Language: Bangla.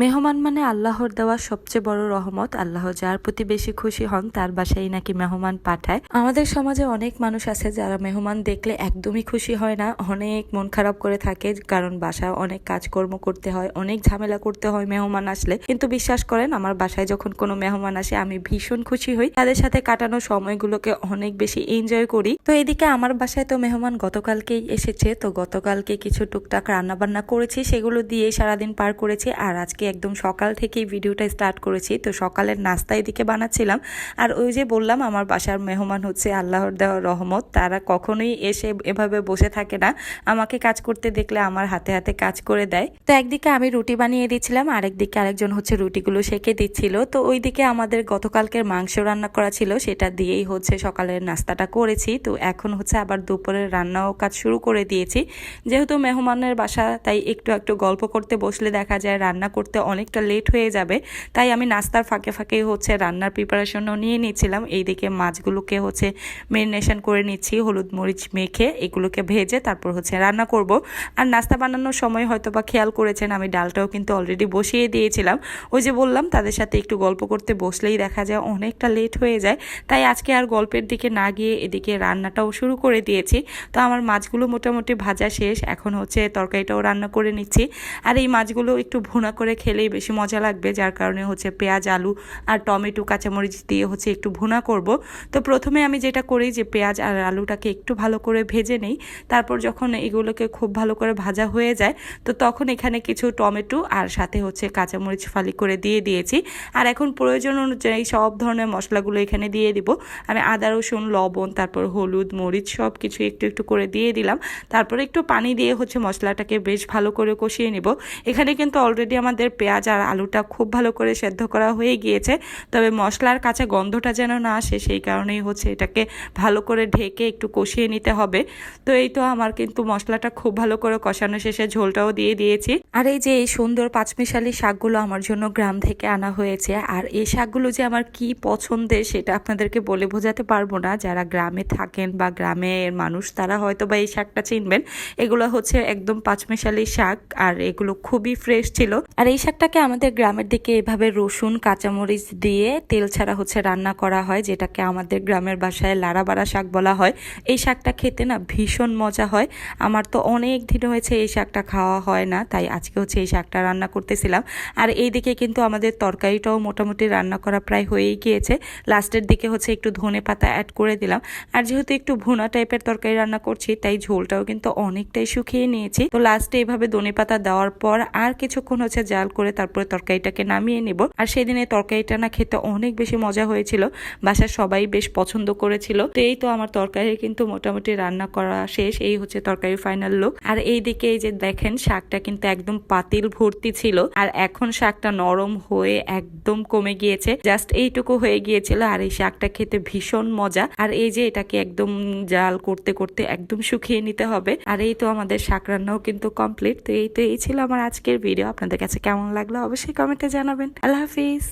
মেহমান মানে আল্লাহর দেওয়া সবচেয়ে বড় রহমত। আল্লাহ যার প্রতি বেশি খুশি হন, তার বাসায় নাকি মেহমান পাঠায়। আমাদের সমাজে অনেক মানুষ আছে যারা মেহমান দেখলে একদমই খুশি হয় না, অনেক মন খারাপ করে থাকে, কারণ বাসায় অনেক কাজকর্ম করতে হয়, অনেক ঝামেলা করতে হয় মেহমান আসলে। কিন্তু বিশ্বাস করেন, আমার বাসায় যখন কোনো মেহমান আসে, আমি ভীষণ খুশি হই। তাদের সাথে কাটানো সময়গুলোকে অনেক বেশি এনজয় করি। তো এদিকে আমার বাসায় তো মেহমান গতকালকেই এসেছে। তো গতকালকে কিছু টুকটাক রান্না বান্না করেছি, সেগুলো দিয়ে সারাদিন পার করেছি। আর আজকে একদম সকাল থেকেই ভিডিওটা স্টার্ট করেছি। তো সকালের নাস্তা এদিকে বানাচ্ছিলাম। আর ওই যে বললাম, আমার বাসার মেহমান হচ্ছে আল্লাহর দেওয়ার রহমত। তারা কখনোই এসে এভাবে বসে থাকে না। আমাকে কাজ করতে দেখলে আমার হাতে হাতে কাজ করে দেয়। তো একদিকে আমি রুটি বানিয়ে দিচ্ছিলাম, আরেকদিকে আরেকজন হচ্ছে রুটিগুলো সেকে দিচ্ছিল। তো ওইদিকে আমাদের গতকালকের মাংস রান্না করা ছিল, সেটা দিয়েই হচ্ছে সকালের নাস্তাটা করেছি। তো এখন হচ্ছে আবার দুপুরের রান্নাও কাজ শুরু করে দিয়েছি। যেহেতু মেহমানের বাসা, তাই একটু একটু গল্প করতে বসলে দেখা যায় রান্না করতে অনেকটা লেট হয়ে যাবে। তাই আমি নাস্তার ফাঁকে ফাঁকে হচ্ছে রান্নার প্রিপারেশনও নিয়ে নিচ্ছিলাম। এইদিকে মাছগুলোকে হচ্ছে মেরিনেশন করে নিচ্ছি, হলুদ মরিচ মেখে এগুলোকে ভেজে তারপর হচ্ছে রান্না করব। আর নাস্তা বানানোর সময় হয়তো বা খেয়াল করেছেন, আমি ডালটাও কিন্তু অলরেডি বসিয়ে দিয়েছিলাম। ওই যে বললাম, তাদের সাথে একটু গল্প করতে বসলেই দেখা যায় অনেকটা লেট হয়ে যায়। তাই আজকে আর গল্পের দিকে না গিয়ে এদিকে রান্নাটাও শুরু করে দিয়েছি। তো আমার মাছগুলো মোটামুটি ভাজা শেষ, এখন হচ্ছে তরকারিটাও রান্না করে নিচ্ছি। আর এই মাছগুলো একটু ভুনা করে খেলেই বেশি মজা লাগবে, যার কারণে হচ্ছে পেঁয়াজ, আলু আর টমেটো, কাঁচামরিচ দিয়ে হচ্ছে একটু ভুনা করব। তো প্রথমে আমি যেটা করি যে পেঁয়াজ আর আলুটাকে একটু ভালো করে ভেজে নেই, তারপর যখন এগুলোকে খুব ভালো করে ভাজা হয়ে যায়, তো তখন এখানে কিছু টমেটো আর সাথে হচ্ছে কাঁচামরিচ ফালি করে দিয়ে দিয়েছি। আর এখন প্রয়োজন অনুযায়ী সব ধরনের মশলাগুলো এখানে দিয়ে দিব। আমি আদা, রসুন, লবণ, তারপর হলুদ, মরিচ সব কিছু একটু একটু করে দিয়ে দিলাম। তারপর একটু পানি দিয়ে হচ্ছে মশলাটাকে বেশ ভালো করে কষিয়ে নিব। এখানে কিন্তু অলরেডি আমাদের পেঁয়াজ আর আলুটা খুব ভালো করে সেদ্ধ করা হয়ে গিয়েছে। তবে মশলার কাছে গন্ধটা যেন না আসে, সেই কারণেই হচ্ছে এটাকে ভালো করে ঢেকে একটু কষিয়ে নিতে হবে। তো এই তো আমার কিন্তু মশলাটা খুব ভালো করে কষানো শেষে ঝোলটাও দিয়ে দিয়েছি। আর এই যে এই সুন্দর পাঁচমিশালি শাকগুলো আমার জন্য গ্রাম থেকে আনা হয়েছে, আর এই শাকগুলো যে আমার কি পছন্দের সেটা আপনাদেরকে বলে বোঝাতে পারব না। যারা গ্রামে থাকেন বা গ্রামের মানুষ, তারা হয়তো বা এই শাকটা চিনবেন। এগুলো হচ্ছে একদম পাঁচমিশালি শাক, আর এগুলো খুবই ফ্রেশ ছিল। আর এই শাকটাকে আমাদের গ্রামের দিকে এভাবে রসুন, কাঁচামরিচ দিয়ে তেল ছাড়া হচ্ছে রান্না করা হয়, যেটাকে আমাদের গ্রামের বাসায় লাড়াবাড়া শাক বলা হয়। এই শাকটা খেতে না ভীষণ মজা হয়। আমার তো অনেক দিন হয়েছে এই শাকটা খাওয়া হয় না, তাই আজকে হচ্ছে এই শাকটা রান্না করতেছিলাম। আর এই দিকে কিন্তু আমাদের তরকারিটাও মোটামুটি রান্না করা প্রায় হয়েই গিয়েছে। লাস্টের দিকে হচ্ছে একটু ধনে পাতা অ্যাড করে দিলাম। আর যেহেতু একটু ভুনা টাইপের তরকারি রান্না করছি, তাই ঝোলটাও কিন্তু অনেকটাই শুকিয়ে নিয়েছি। তো লাস্টে এইভাবে ধনে পাতা দেওয়ার পর আর কিছুক্ষণ হচ্ছে জাল করে তারপরে তরকারিটাকে নামিয়ে নিব। আর সেদিনে তরকারিটা না খেতে অনেক বেশি মজা হয়েছিল। বাসার সবাই বেশ পছন্দ করেছিল। তো এই তো আমার তরকারি কিন্তু মোটামুটি রান্না করা শেষ। এই হচ্ছে তরকারি ফাইনাল লুক আর এই দিকে এই যে দেখেন, শাকটা কিন্তু একদম পাতিল ভর্তি ছিল। আর এখন শাকটা নরম হয়ে একদম কমে গিয়েছে। জাস্ট এইটুকু হয়ে গিয়েছিল। আর এই শাকটা খেতে ভীষণ মজা। আর এই যে এটাকে একদম জাল করতে করতে একদম শুকিয়ে নিতে হবে। আর এই তো আমাদের শাক রান্নাও কিন্তু কমপ্লিট তো এই তো এই ছিল আমার আজকের ভিডিও আপনাদের কাছে কেমন লাগল অবশ্যই কমেন্টে জানাবেন। আল্লাহ হাফিজ।